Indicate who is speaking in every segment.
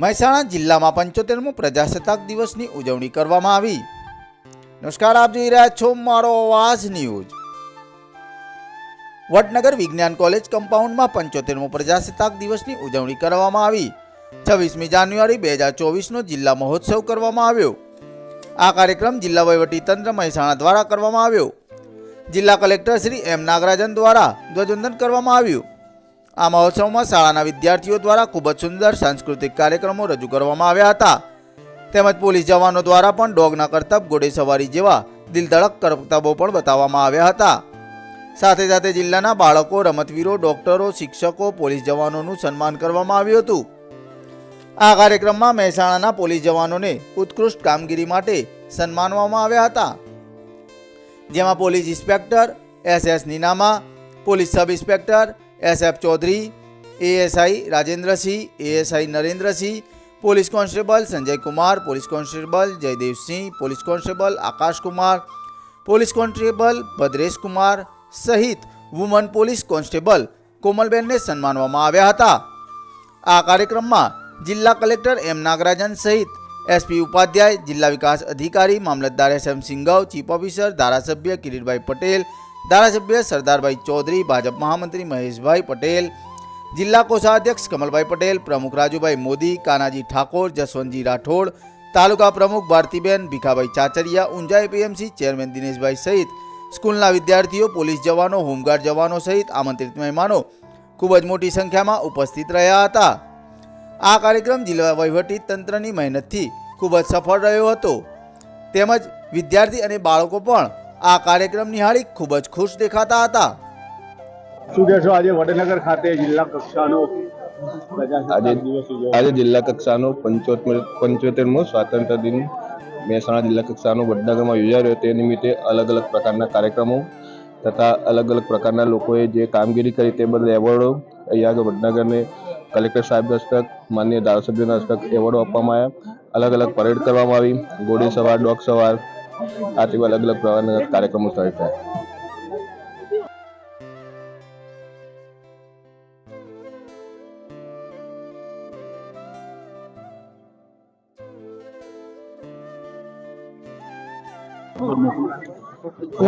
Speaker 1: મહેસાણા જિલ્લામાં પંચોતેરમો પ્રજાસત્તાક દિવસની ઉજવણી કરવામાં આવી. નમસ્કાર, આપ જોઈ રહ્યા છો મારો અવાજ ન્યૂઝ. વડનગર વિજ્ઞાન કોલેજ કમ્પાઉન્ડમાં પંચોતેરમો પ્રજાસત્તાક દિવસની ઉજવણી કરવામાં આવી. છવ્વીસમી જાન્યુઆરી બે હજાર ચોવીસનો જિલ્લા મહોત્સવ કરવામાં આવ્યો. આ કાર્યક્રમ જિલ્લા વહીવટીતંત્ર મહેસાણા દ્વારા કરવામાં આવ્યો. જિલ્લા કલેક્ટર શ્રી એમ નાગરાજન દ્વારા ધ્વજવંદન કરવામાં આવ્યું. આ મહોત્સવમાં શાળાના વિદ્યાર્થીઓ દ્વારા ખૂબ જ સુંદર સાંસ્કૃતિક કાર્યક્રમો રજૂ કરવામાં આવ્યા હતા. તેમજ પોલીસ જવાનો દ્વારા પણ ડોગના કરતબ ઘોડેસવારી જેવા દિલધડક કરતબો પણ બતાવવામાં આવ્યા હતા. સાથે સાથે જિલ્લાના બાળકો, રમતવીરો, ડોક્ટરો, શિક્ષકો, પોલીસ જવાનોનું સન્માન કરવામાં આવ્યું હતું. આ કાર્યક્રમમાં મહેસાણાના પોલીસ જવાનોને ઉત્કૃષ્ટ કામગીરી માટે સન્માનવામાં આવ્યા હતા. જેમાં police inspector, S S Ninama, police sub inspector S F Chaudhary ASI Rajendrasinh ASI Narendrasinh police constable Sanjay Kumar police constable Jaydevsinh police constable Akash Kumar police constable Bhadresh Kumar સહિત woman police constable કોમલબેનને સન્માનવામાં આવ્યા હતા. આ કાર્યક્રમમાં જિલ્લા collector એમ નાગરાજન સહિત SP Upadhyay, જિલ્લા વિકાસ અધિકારી, મામલતદાર S M Singhav, chief officer, ધારાસભ્ય કિરીટભાઈ પટેલ, ધારાસભ્ય સરદારભાઈ ચૌધરી, ભાજપ મહામંત્રી મહેશભાઈ પટેલ, જિલ્લા કોષાધ્યક્ષ કમલભાઈ પટેલ, પ્રમુખ રાજુભાઈ મોદી, કાનાજી ઠાકોર, જસવંતજી રાઠોડ, તાલુકા પ્રમુખ ભારતીબેન ભીખાભાઈ ચાચરિયા ઊંઝા એપીએમસી ચેરમેન દિનેશભાઈ સહિત સ્કૂલના વિદ્યાર્થીઓ, પોલીસ જવાનો, હોમગાર્ડ જવાનો સહિત આમંત્રિત મહેમાનો ખૂબ જ મોટી સંખ્યામાં ઉપસ્થિત રહ્યા હતા. આ કાર્યક્રમ જિલ્લા વહીવટી તંત્રની મહેનતથી ખૂબ જ સફળ રહ્યો હતો. તેમજ વિદ્યાર્થી અને બાળકો પણ આ કાર્યક્રમ નિહાળી ખૂબ જ ખુશ દેખાતા હતા.
Speaker 2: શું કહેશો? આજે વડનગર ખાતે જિલ્લા કક્ષાનો
Speaker 3: આજે આજે જિલ્લા કક્ષાનો પંચોતેર પંચોતેરમો સ્વાતંત્ર્ય દિન મહેસાણા જિલ્લા કક્ષાનો વડનગરમાં યોજાયો રહ્યો. તે નિમિત્તે અલગ અલગ પ્રકારના કાર્યક્રમો તથા અલગ અલગ પ્રકારના લોકોએ જે કામગીરી કરી તે બદલ એવોર્ડો અહીંયા આગળ વડનગરને કલેક્ટર સાહેબ હસ્તક માન્ય ધારાસભ્યોના હસ્તક એવોર્ડો આપવામાં આવ્યા. અલગ અલગ પરેડ કરવામાં આવી. ઘોડી સવાર ડોગ સવાર. આ તેવા અલગ અલગ પ્રકારના કાર્યક્રમો સ્થળ થયા.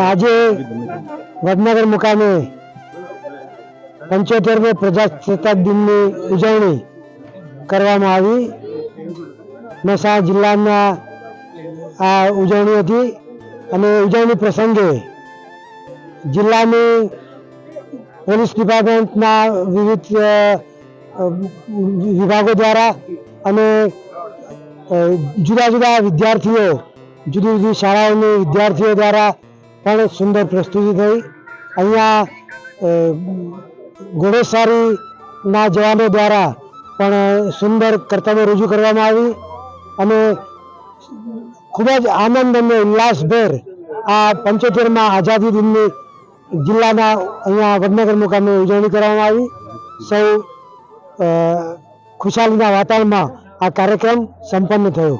Speaker 4: આજે વડનગર મુકામે પંચોતેરમો પ્રજાસત્તાક દિનની ઉજવણી કરવામાં આવી. મહેસાણા જિલ્લાના આ ઉજવણી હતી અને ઉજવણી પ્રસંગે જિલ્લાની પોલીસ ડિપાર્ટમેન્ટના વિવિધ વિભાગો દ્વારા અને જુદા જુદા વિદ્યાર્થીઓ, જુદી જુદી શાળાઓની વિદ્યાર્થીઓ દ્વારા પણ સુંદર પ્રસ્તુતિ થઈ. અહીંયા અ, ઘોડેસવારીના જવાનો દ્વારા પણ સુંદર કર્તવ્ય રજૂ કરવામાં આવી અને ખૂબ જ આનંદ અને ઉલ્લાસભેર આ પંચોતેરમાં આઝાદી દિનની જિલ્લાના અહીંયા વડનગર મુકામે ઉજવણી કરવામાં આવી. સૌ ખુશાલીના વાતાવરણમાં આ કાર્યક્રમ સંપન્ન થયો.